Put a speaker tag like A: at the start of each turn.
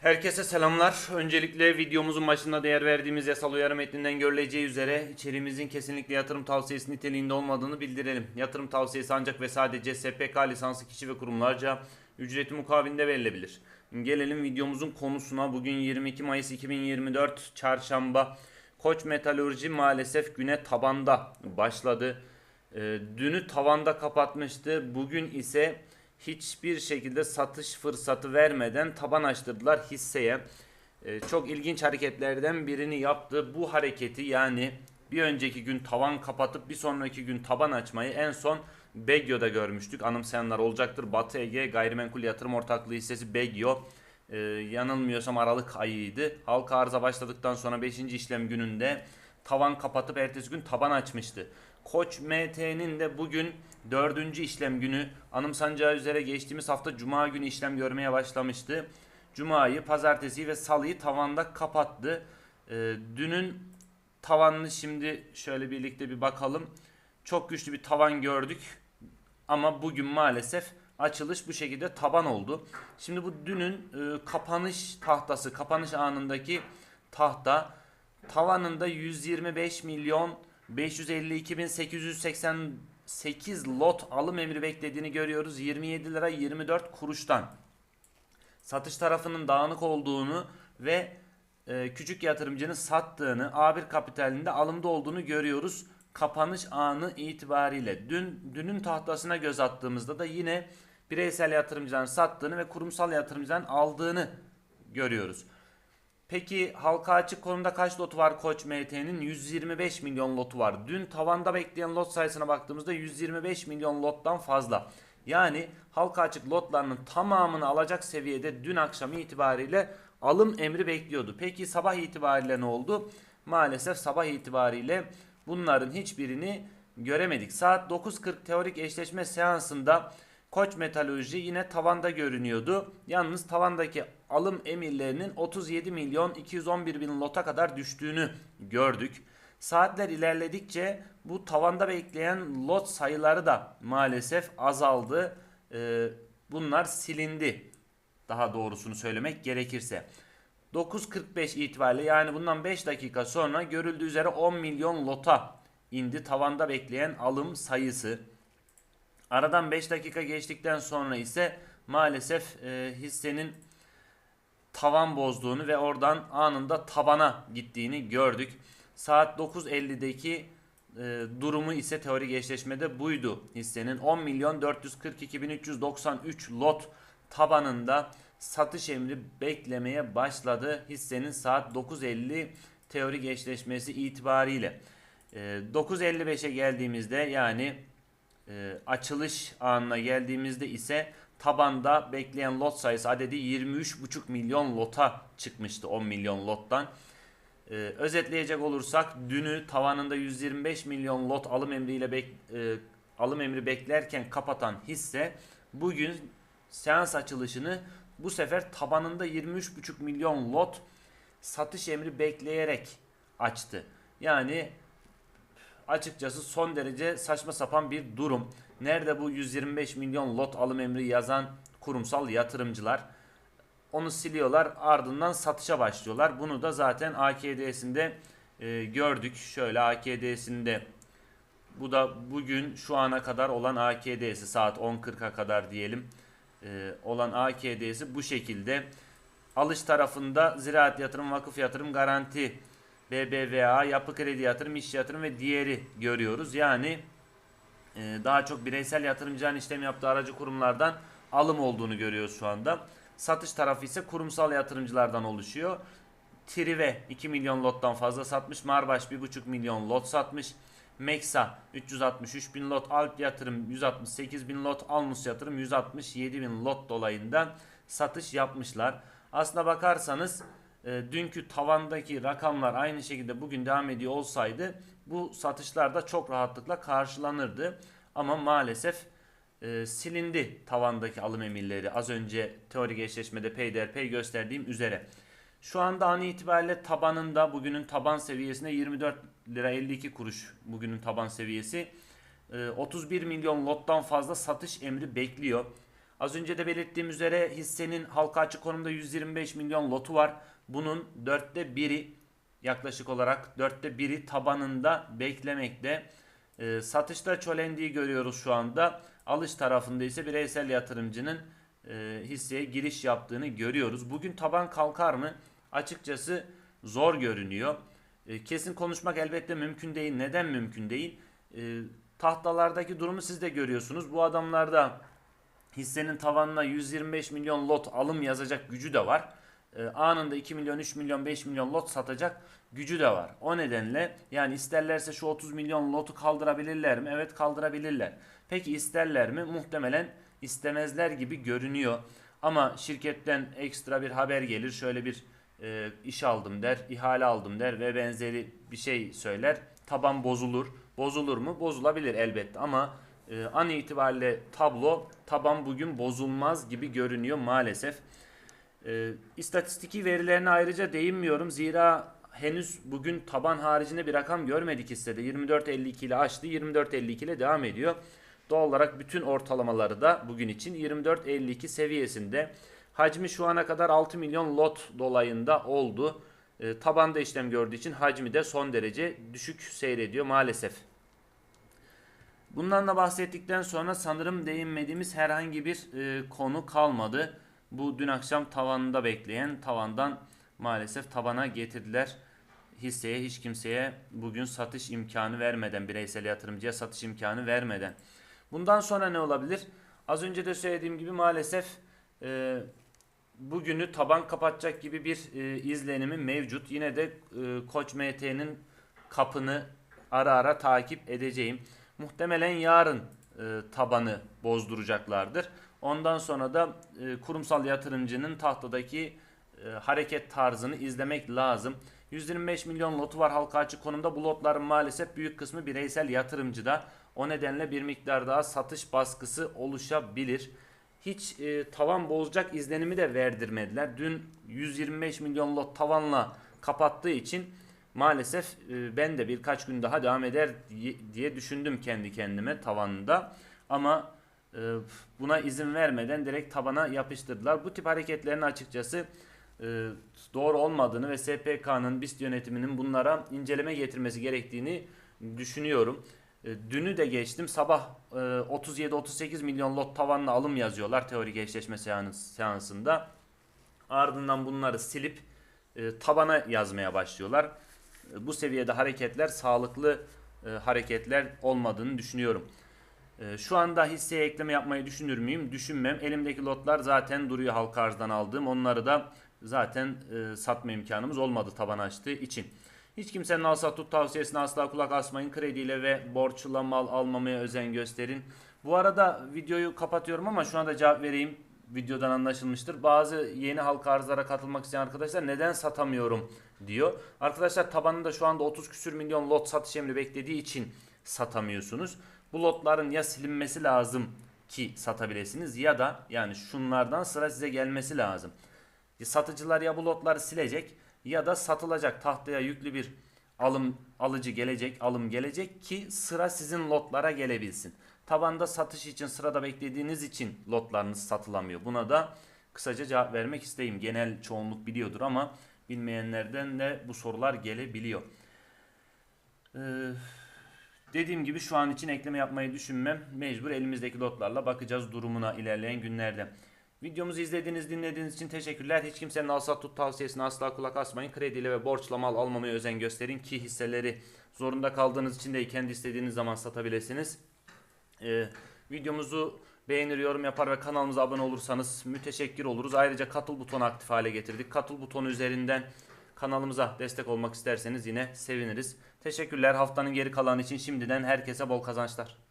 A: Herkese selamlar. Öncelikle videomuzun başında değer verdiğimiz yasal uyarı metninden görüleceği üzere içeriğimizin kesinlikle yatırım tavsiyesi niteliğinde olmadığını bildirelim. Yatırım tavsiyesi ancak ve sadece SPK lisanslı kişi ve kurumlarca ücreti mukabilinde verilebilir. Gelelim videomuzun konusuna. Bugün 22 Mayıs 2024 Çarşamba. Koç Metalurji maalesef güne tabanda başladı. Ee, dünü tavanda kapatmıştı. Bugün ise hiçbir şekilde satış fırsatı vermeden taban açtırdılar hisseye. Ee, çok ilginç hareketlerden birini yaptı. Bu hareketi yani bir önceki gün tavan kapatıp bir sonraki gün taban açmayı en son Begyo'da görmüştük. Anımsayanlar olacaktır. Batı Ege Gayrimenkul Yatırım Ortaklığı hissesi Begyo. Ee, yanılmıyorsam Aralık ayıydı. Halka arıza başladıktan sonra 5. işlem gününde tavan kapatıp ertesi gün taban açmıştı. Koç MT'nin de bugün dördüncü işlem günü anımsanacağı üzere geçtiğimiz hafta Cuma günü işlem görmeye başlamıştı. Cuma'yı, pazartesiyi ve salıyı tavanda kapattı. Ee, dünün tavanını şimdi şöyle birlikte bir bakalım. Çok güçlü bir tavan gördük. Ama bugün maalesef açılış bu şekilde taban oldu. Şimdi bu dünün e, kapanış tahtası, kapanış anındaki tahta tavanında 125 milyon 552.888 lot alım emri beklediğini görüyoruz. 27 lira 24 kuruştan. Satış tarafının dağınık olduğunu ve e, küçük yatırımcının sattığını, A1 kapitalinde alımda olduğunu görüyoruz. Kapanış anı itibariyle. Dün dünün tahtasına göz attığımızda da yine bireysel yatırımcıların sattığını ve kurumsal yatırımcıların aldığını görüyoruz. Peki halka açık konumda kaç lotu var Koç MT'nin? 125 milyon lotu var. Dün tavanda bekleyen lot sayısına baktığımızda 125 milyon lottan fazla. Yani halka açık lotlarının tamamını alacak seviyede dün akşam itibariyle alım emri bekliyordu. Peki sabah itibariyle ne oldu? Maalesef sabah itibariyle bunların hiçbirini göremedik. Saat 9.40 teorik eşleşme seansında Koç Metalurji yine tavanda görünüyordu. Yalnız tavandaki alım emirlerinin 37 milyon 211 bin lota kadar düştüğünü gördük. Saatler ilerledikçe bu tavanda bekleyen lot sayıları da maalesef azaldı. Ee, bunlar silindi. Daha doğrusunu söylemek gerekirse. 9.45 itibariyle yani bundan 5 dakika sonra görüldüğü üzere 10 milyon lota indi tavanda bekleyen alım sayısı. Aradan 5 dakika geçtikten sonra ise maalesef e, hissenin tavan bozduğunu ve oradan anında tabana gittiğini gördük. Saat 9.50'deki e, durumu ise teorik eşleşmede buydu hissenin. 10 milyon 442 bin 393 lot tabanında satış emri beklemeye başladı. Hissenin saat 9.50 teorik eşleşmesi itibariyle. E, 9.55'e geldiğimizde yani e, açılış anına geldiğimizde ise tabanda bekleyen lot sayısı adedi 23,5 milyon lota çıkmıştı 10 milyon lottan. Ee, özetleyecek olursak dünü tavanında 125 milyon lot alım emriyle bek, e, alım emri beklerken kapatan hisse bugün seans açılışını bu sefer tabanında 23,5 milyon lot satış emri bekleyerek açtı. Yani açıkçası son derece saçma sapan bir durum. Nerede bu 125 milyon lot alım emri yazan kurumsal yatırımcılar? Onu siliyorlar ardından satışa başlıyorlar. Bunu da zaten AKD'sinde e, gördük. Şöyle AKD'sinde bu da bugün şu ana kadar olan AKD'si saat 10.40'a kadar diyelim e, olan AKD'si bu şekilde. Alış tarafında Ziraat Yatırım, Vakıf Yatırım, Garanti, BBVA, Yapı Kredi Yatırım, İş Yatırım ve diğeri görüyoruz. Yani e, daha çok bireysel yatırımcıların işlem yaptığı aracı kurumlardan alım olduğunu görüyoruz şu anda. Satış tarafı ise kurumsal yatırımcılardan oluşuyor. Trive 2 milyon lottan fazla satmış. Marbaş 1,5 milyon lot satmış. Meksa 363 bin lot, Alp Yatırım 168 bin lot, Almus Yatırım 167 bin lot dolayında satış yapmışlar. Aslına bakarsanız e, dünkü tavandaki rakamlar aynı şekilde bugün devam ediyor olsaydı bu satışlar da çok rahatlıkla karşılanırdı. Ama maalesef e, silindi tavandaki alım emirleri az önce teorik eşleşmede peyderpey gösterdiğim üzere. Şu anda an itibariyle tabanında bugünün taban seviyesinde 24 lira 52 kuruş bugünün taban seviyesi. E, 31 milyon lottan fazla satış emri bekliyor. Az önce de belirttiğim üzere hissenin halka açık konumda 125 milyon lotu var. Bunun dörtte biri yaklaşık olarak dörtte biri tabanında beklemekte. E, satışta çölendiği görüyoruz şu anda. Alış tarafında ise bireysel yatırımcının e, hisseye giriş yaptığını görüyoruz. Bugün taban kalkar mı? Açıkçası zor görünüyor. E, kesin konuşmak elbette mümkün değil. Neden mümkün değil? E, tahtalardaki durumu siz de görüyorsunuz. Bu adamlarda hissenin tavanına 125 milyon lot alım yazacak gücü de var. E, anında 2 milyon, 3 milyon, 5 milyon lot satacak gücü de var. O nedenle yani isterlerse şu 30 milyon lotu kaldırabilirler mi? Evet kaldırabilirler. Peki isterler mi? Muhtemelen istemezler gibi görünüyor. Ama şirketten ekstra bir haber gelir. Şöyle bir e, iş aldım der, ihale aldım der ve benzeri bir şey söyler. Taban bozulur. Bozulur mu? Bozulabilir elbette ama e, an itibariyle tablo taban bugün bozulmaz gibi görünüyor maalesef. E, istatistiki verilerine ayrıca değinmiyorum. Zira henüz bugün taban haricinde bir rakam görmedik hissede. 24.52 ile açtı. 24.52 ile devam ediyor. Doğal olarak bütün ortalamaları da bugün için 24.52 seviyesinde. Hacmi şu ana kadar 6 milyon lot dolayında oldu. E, tabanda işlem gördüğü için hacmi de son derece düşük seyrediyor maalesef. Bundan da bahsettikten sonra sanırım değinmediğimiz herhangi bir e, konu kalmadı. Bu dün akşam tavanında bekleyen tavandan maalesef tabana getirdiler. Hisseye hiç kimseye bugün satış imkanı vermeden bireysel yatırımcıya satış imkanı vermeden. Bundan sonra ne olabilir? Az önce de söylediğim gibi maalesef e, bugünü taban kapatacak gibi bir e, izlenimi mevcut. Yine de e, Koç MT'nin kapını ara ara takip edeceğim. Muhtemelen yarın e, tabanı bozduracaklardır. Ondan sonra da e, kurumsal yatırımcının tahtadaki e, hareket tarzını izlemek lazım. 125 milyon lotu var halka açık konumda. Bu lotların maalesef büyük kısmı bireysel yatırımcıda. O nedenle bir miktar daha satış baskısı oluşabilir. Hiç e, tavan bozacak izlenimi de verdirmediler. Dün 125 milyon lot tavanla kapattığı için maalesef e, ben de birkaç gün daha devam eder diye, düşündüm kendi kendime tavanında. Ama buna izin vermeden direkt tabana yapıştırdılar. Bu tip hareketlerin açıkçası e, doğru olmadığını ve SPK'nın BIST yönetiminin bunlara inceleme getirmesi gerektiğini düşünüyorum. E, dünü de geçtim. Sabah e, 37-38 milyon lot tavanla alım yazıyorlar teorik eşleşme seans, seansında. Ardından bunları silip e, tabana yazmaya başlıyorlar. E, bu seviyede hareketler sağlıklı e, hareketler olmadığını düşünüyorum. E, şu anda hisseye ekleme yapmayı düşünür müyüm? Düşünmem. Elimdeki lotlar zaten duruyor halka arzdan aldığım. Onları da zaten e, satma imkanımız olmadı taban açtığı için. Hiç kimsenin al sat tut tavsiyesine asla kulak asmayın. Krediyle ve borçla mal almamaya özen gösterin. Bu arada videoyu kapatıyorum ama şu anda cevap vereyim. Videodan anlaşılmıştır. Bazı yeni halka arzlara katılmak isteyen arkadaşlar neden satamıyorum diyor. Arkadaşlar tabanında şu anda 30 küsür milyon lot satış emri beklediği için satamıyorsunuz. Bu lotların ya silinmesi lazım ki satabilirsiniz ya da yani şunlardan sıra size gelmesi lazım. Satıcılar ya bu lotları silecek ya da satılacak tahtaya yüklü bir alım alıcı gelecek, alım gelecek ki sıra sizin lotlara gelebilsin. Tabanda satış için sırada beklediğiniz için lotlarınız satılamıyor. Buna da kısaca cevap vermek isteyeyim. Genel çoğunluk biliyordur ama bilmeyenlerden de bu sorular gelebiliyor. Ee, dediğim gibi şu an için ekleme yapmayı düşünmem. Mecbur elimizdeki lotlarla bakacağız durumuna ilerleyen günlerde. Videomuzu izlediğiniz, dinlediğiniz için teşekkürler. Hiç kimsenin al sat tut tavsiyesine asla kulak asmayın. Krediyle ve borçla mal almamaya özen gösterin ki hisseleri zorunda kaldığınız için de kendi istediğiniz zaman satabilirsiniz. Ee, videomuzu beğenir, yorum yapar ve kanalımıza abone olursanız müteşekkir oluruz. Ayrıca katıl butonu aktif hale getirdik. Katıl butonu üzerinden kanalımıza destek olmak isterseniz yine seviniriz. Teşekkürler haftanın geri kalanı için şimdiden herkese bol kazançlar.